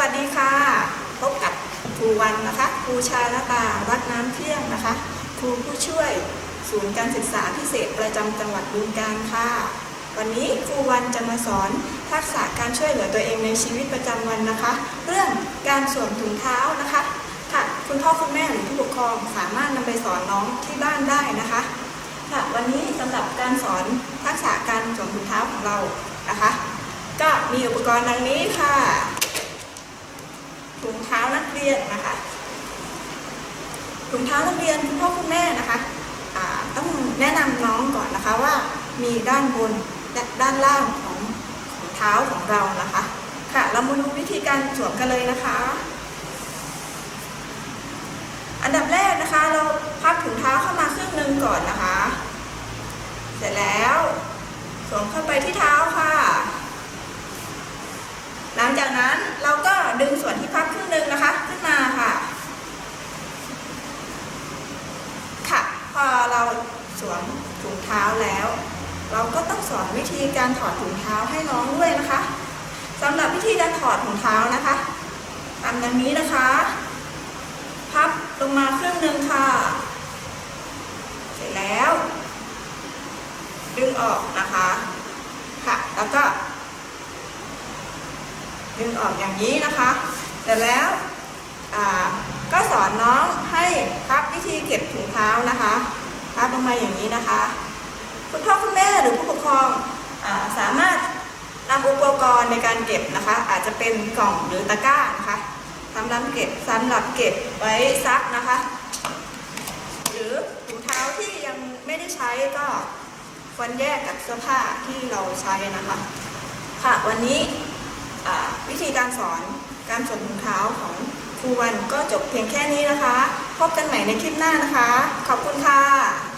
วัสดีค่ะ พบกับครูวันนะคะ ครูชาลตาวัดน้ำเที่ยงนะคะ ครูผู้ช่วยศูนย์การศึกษาพิเศษประจำจังหวัดบึงกาฬค่ะ วันนี้ครูวันจะมาสอนทักษะการช่วยเหลือตัวเองในชีวิตประจำวันนะคะ เรื่องการสวมถุงเท้านะคะค่ะคุณพ่อคุณแม่หรือผู้ปกครองสามารถนำไปสอนน้องที่บ้านได้นะคะค่ะวันนี้สำหรับการสอนทักษะการสวมถุงเท้าของเรานะคะ ก็มีอุปกรณ์ดังนี้ค่ะ ถุงเท้านักเรียนนะคะถุงเท้านักเรียนคุณพ่อคุณแม่นะคะต้องแนะนำน้องก่อนนะคะว่ามีด้านบนและด้านล่างของของเท้าของเรานะคะ ค่ะเรามาดูวิธีการสวมกันเลยนะคะ อันดับแรกนะคะ เราพับถุงเท้าเข้ามาครึ่งหนึ่งก่อนนะคะ เสร็จแล้วสวมเข้าไปที่เท้าค่ะ หลังจากนั้นเราก็ ดึงส่วนที่พับครึ่งหนึ่งนะคะ ขึ้นมาค่ะ ค่ะ พอเราสวมถุงเท้าแล้ว เราก็ต้องสอนวิธีการถอดถุงเท้าให้น้องด้วยนะคะสำหรับวิธีการถอดถุงเท้านะคะทำดังนี้นะคะ พับลงมาครึ่งหนึ่งค่ะ เสร็จแล้ว ดึงออกนะคะ ค่ะ แล้วก็ ดึงออกอย่างนี้นะคะแต่แล้วก็สอนน้องให้พับวิธีเก็บถุงเท้านะคะพับลงมาอย่างนี้นะคะ คุณพ่อคุณแม่หรือผู้ปกครองอสามารถนำอุปกรณ์ในการเก็บนะคะ อาจจะเป็นกล่องหรือตะกร้านะคะสำหรับเก็บสำหรับเก็บไว้ซักนะคะ หรือถุงเท้าที่ยังไม่ได้ใช้ก็ควรแยกกับเสื้อผ้าที่เราใช้นะคะ ค่ะวันนี้ วิธีการสอนการสวมถุงเท้าของครูวันก็จบเพียงแค่นี้นะคะ พบกันใหม่ในคลิปหน้านะคะ ขอบคุณค่ะ